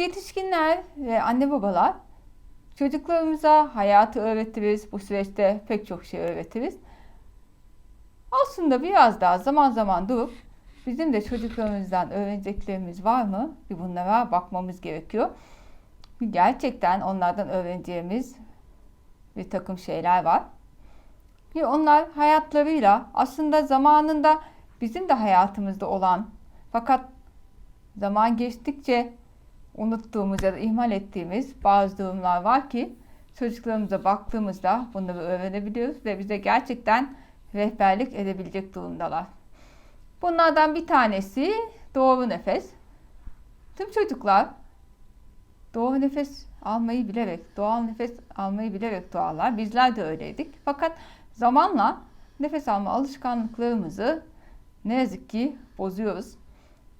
Ebeveynler ve anne babalar çocuklarımıza hayatı öğretiriz. Bu süreçte pek çok şey öğretiriz. Aslında biraz daha zaman zaman durup bizim de çocuklarımızdan öğreneceklerimiz var mı? Bir bunlara bakmamız gerekiyor. Gerçekten onlardan öğreneceğimiz bir takım şeyler var. Bir onlar hayatlarıyla aslında zamanında bizim de hayatımızda olan fakat zaman geçtikçe unuttuğumuz ya da ihmal ettiğimiz bazı durumlar var ki çocuklarımıza baktığımızda bunları öğrenebiliyoruz ve bize gerçekten rehberlik edebilecek durumdalar. Bunlardan bir tanesi doğru nefes. Tüm çocuklar doğru nefes almayı bilerek, doğal nefes almayı bilerek doğarlar. Bizler de öyleydik. Fakat zamanla nefes alma alışkanlıklarımızı ne yazık ki bozuyoruz.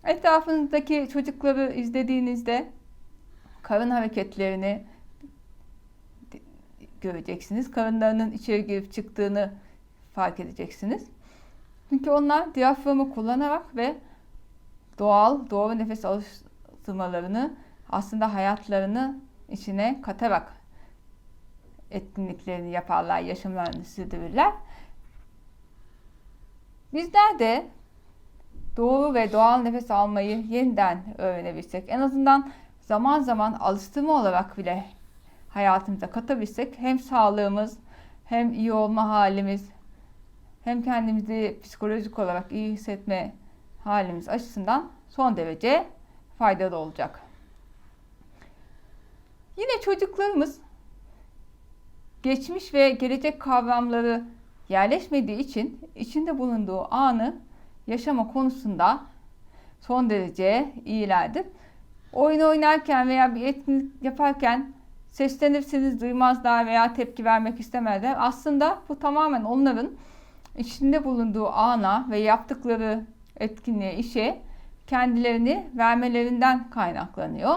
Etrafınızdaki çocukları izlediğinizde karın hareketlerini göreceksiniz. Karınlarının içeri girip çıktığını fark edeceksiniz. Çünkü onlar diyaframı kullanarak ve doğal, doğru nefes alıştırmalarını aslında hayatlarını içine katarak etkinliklerini yaparlar, yaşamlarını sürdürürler. Bizler de doğru ve doğal nefes almayı yeniden öğrenebilsek, en azından zaman zaman alıştırma olarak bile hayatımıza katabilsek hem sağlığımız hem iyi olma halimiz hem kendimizi psikolojik olarak iyi hissetme halimiz açısından son derece faydalı olacak. Yine çocuklarımız geçmiş ve gelecek kavramları yerleşmediği için içinde bulunduğu anı yaşama konusunda son derece iyilerdir. Oyun oynarken veya bir etkinlik yaparken seslenirseniz duymazlar veya tepki vermek istemezler. Aslında bu tamamen onların içinde bulunduğu ana ve yaptıkları etkinliğe, işe kendilerini vermelerinden kaynaklanıyor.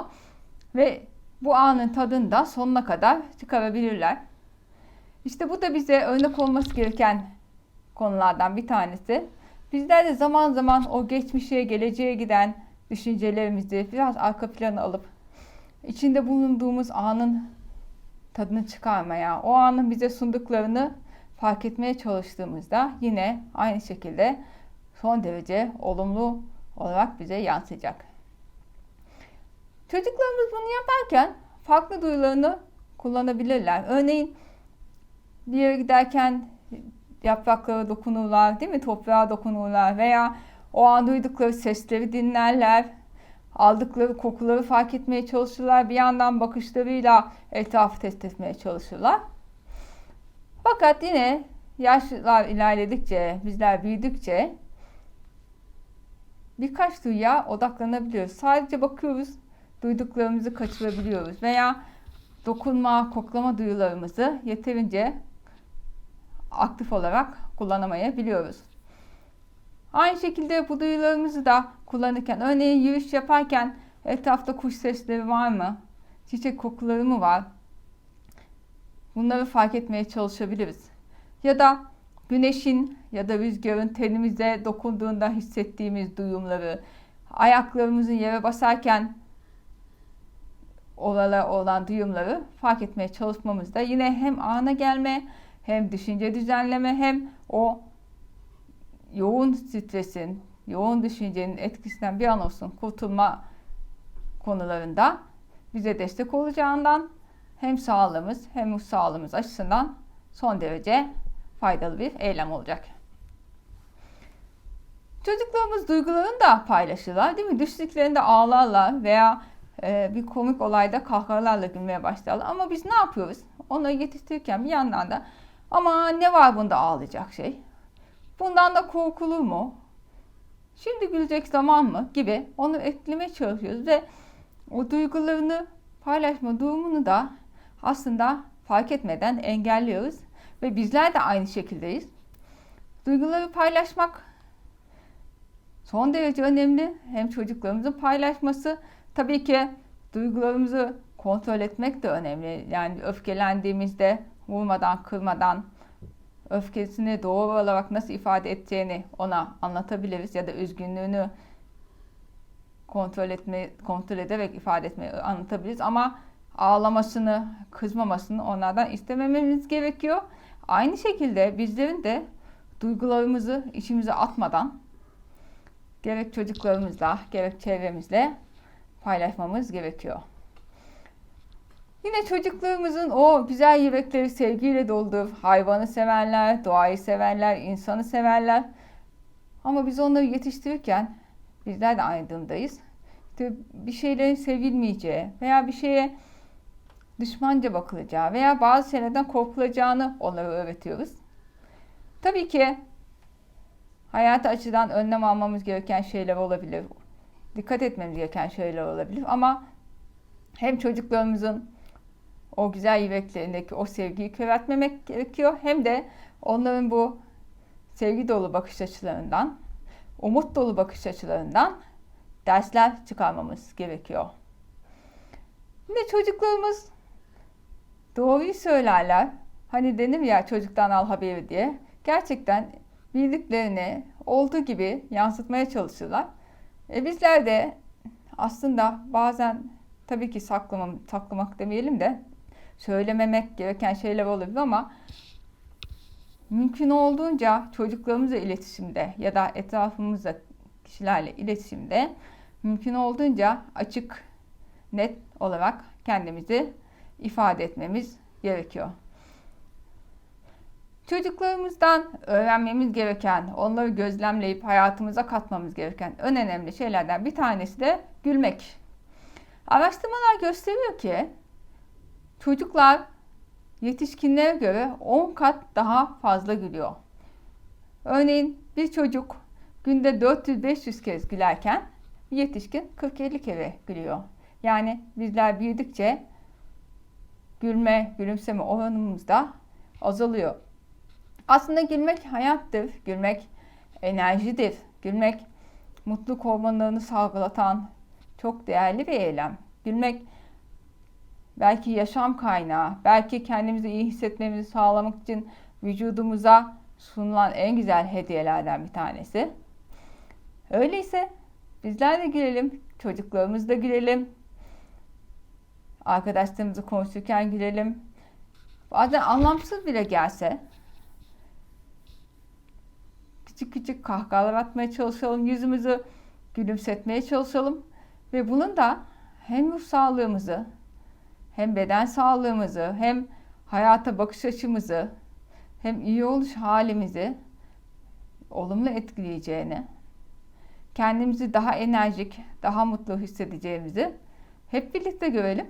Ve bu anın tadını da sonuna kadar çıkarabilirler. İşte bu da bize örnek olması gereken konulardan bir tanesi. Bizler de zaman zaman o geçmişe, geleceğe giden düşüncelerimizi biraz arka plana alıp içinde bulunduğumuz anın tadını çıkarmaya, o anın bize sunduklarını fark etmeye çalıştığımızda yine aynı şekilde son derece olumlu olarak bize yansıyacak. Çocuklarımız bunu yaparken farklı duyularını kullanabilirler. Örneğin bir yere giderken yapraklara dokunurlar, değil mi? Toprağa dokunurlar veya o an duydukları sesleri dinlerler. Aldıkları kokuları fark etmeye çalışırlar. Bir yandan bakışlarıyla etrafı test etmeye çalışırlar. Fakat yine yaşlar ilerledikçe, bizler büyüdükçe birkaç duyuya odaklanabiliyoruz. Sadece bakıyoruz, duyduklarımızı kaçırabiliyoruz veya dokunma, koklama duyularımızı yeterince aktif olarak kullanamayabiliyoruz. Aynı şekilde bu duyularımızı da kullanırken, örneğin yürüyüş yaparken etrafta kuş sesleri var mı? Çiçek kokuları mı var? Bunları fark etmeye çalışabiliriz. Ya da güneşin ya da rüzgarın tenimize dokunduğunda hissettiğimiz duyumları, ayaklarımızın yere basarken oralar olan duyumları fark etmeye çalışmamızda yine hem ana gelme hem düşünce düzenleme hem o yoğun stresin, yoğun düşüncenin etkisinden bir an olsun kurtulma konularında bize destek olacağından hem sağlığımız hem ruh sağlığımız açısından son derece faydalı bir eylem olacak. Çocuklarımız duygularını da paylaşırlar değil mi? Düştüklerinde ağlarlar veya e, bir komik olayda kahkahalarla gülmeye başlarlar. Ama biz ne yapıyoruz? Onları yetiştirirken bir yandan da ama ne var bunda ağlayacak şey? Bundan da korkulur mu? Şimdi gülecek zaman mı? Gibi onu etkilemeye çalışıyoruz ve o duygularını paylaşma durumunu da aslında fark etmeden engelliyoruz. Ve bizler de aynı şekildeyiz. Duyguları paylaşmak son derece önemli. Hem çocuklarımızın paylaşması tabii ki duygularımızı kontrol etmek de önemli. Yani öfkelendiğimizde vurmadan, kırmadan öfkesini doğru olarak nasıl ifade edeceğini ona anlatabiliriz ya da üzgünlüğünü kontrol etme kontrol ederek ifade etmeyi anlatabiliriz ama ağlamasını, kızmamasını onlardan istemememiz gerekiyor. Aynı şekilde bizlerin de duygularımızı içimize atmadan gerek çocuklarımızla gerek çevremizle paylaşmamız gerekiyor. Yine çocuklarımızın o güzel yürekleri sevgiyle doldur. Hayvanı severler, doğayı severler, insanı severler. Ama biz onları yetiştirirken bizler de aynı. İşte bir şeylerin sevilmeyeceği veya bir şeye düşmanca bakılacağı veya bazı şeylerden korkulacağını onlara öğretiyoruz. Tabii ki hayatı açıdan önlem almamız gereken şeyler olabilir. Dikkat etmemiz gereken şeyler olabilir ama hem çocuklarımızın o güzel yüreklerindeki o sevgiyi köreltmemek gerekiyor hem de onların bu sevgi dolu bakış açılarından, umut dolu bakış açılarından dersler çıkarmamız gerekiyor. Yine çocuklarımız doğruyu söylerler. Hani denir ya çocuktan al haberi diye. Gerçekten bildiklerini olduğu gibi yansıtmaya çalışırlar. E bizler de aslında bazen tabii ki saklamam, saklamak demeyelim de söylememek gereken şeyler olabilir ama mümkün olduğunca çocuklarımızla iletişimde ya da etrafımızda kişilerle iletişimde mümkün olduğunca açık, net olarak kendimizi ifade etmemiz gerekiyor. Çocuklarımızdan öğrenmemiz gereken, onları gözlemleyip hayatımıza katmamız gereken en önemli şeylerden bir tanesi de gülmek. Araştırmalar gösteriyor ki çocuklar yetişkinlere göre 10 kat daha fazla gülüyor. Örneğin bir çocuk günde 400-500 kez gülerken yetişkin 40-50 kere gülüyor. Yani bizler büyüdükçe gülme, gülümseme oranımız da azalıyor. Aslında gülmek hayattır, gülmek enerjidir, gülmek mutluluk hormonlarını salgılatan çok değerli bir eylem. Gülmek belki yaşam kaynağı, belki kendimizi iyi hissetmemizi sağlamak için vücudumuza sunulan en güzel hediyelerden bir tanesi. Öyleyse bizler de gülelim, çocuklarımız da gülelim, arkadaşlarımızı konuşurken gülelim. Bazen anlamsız bile gelse küçük küçük kahkahalar atmaya çalışalım, yüzümüzü gülümsetmeye çalışalım ve bunun da hem ruh sağlığımızı, hem beden sağlığımızı, hem hayata bakış açımızı, hem iyi oluş halimizi olumlu etkileyeceğini, kendimizi daha enerjik, daha mutlu hissedeceğimizi hep birlikte görelim.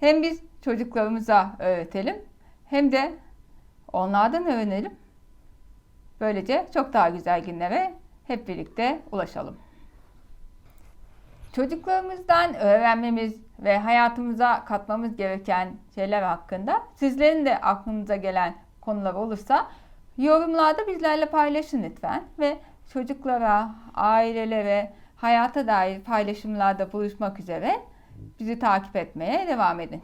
Hem biz çocuklarımıza öğretelim hem de onlardan öğrenelim. Böylece çok daha güzel günlere hep birlikte ulaşalım. Çocuklarımızdan öğrenmemiz ve hayatımıza katmamız gereken şeyler hakkında sizlerin de aklınıza gelen konular olursa yorumlarda bizlerle paylaşın lütfen ve çocuklara, ailelere, hayata dair paylaşımlarda buluşmak üzere bizi takip etmeye devam edin.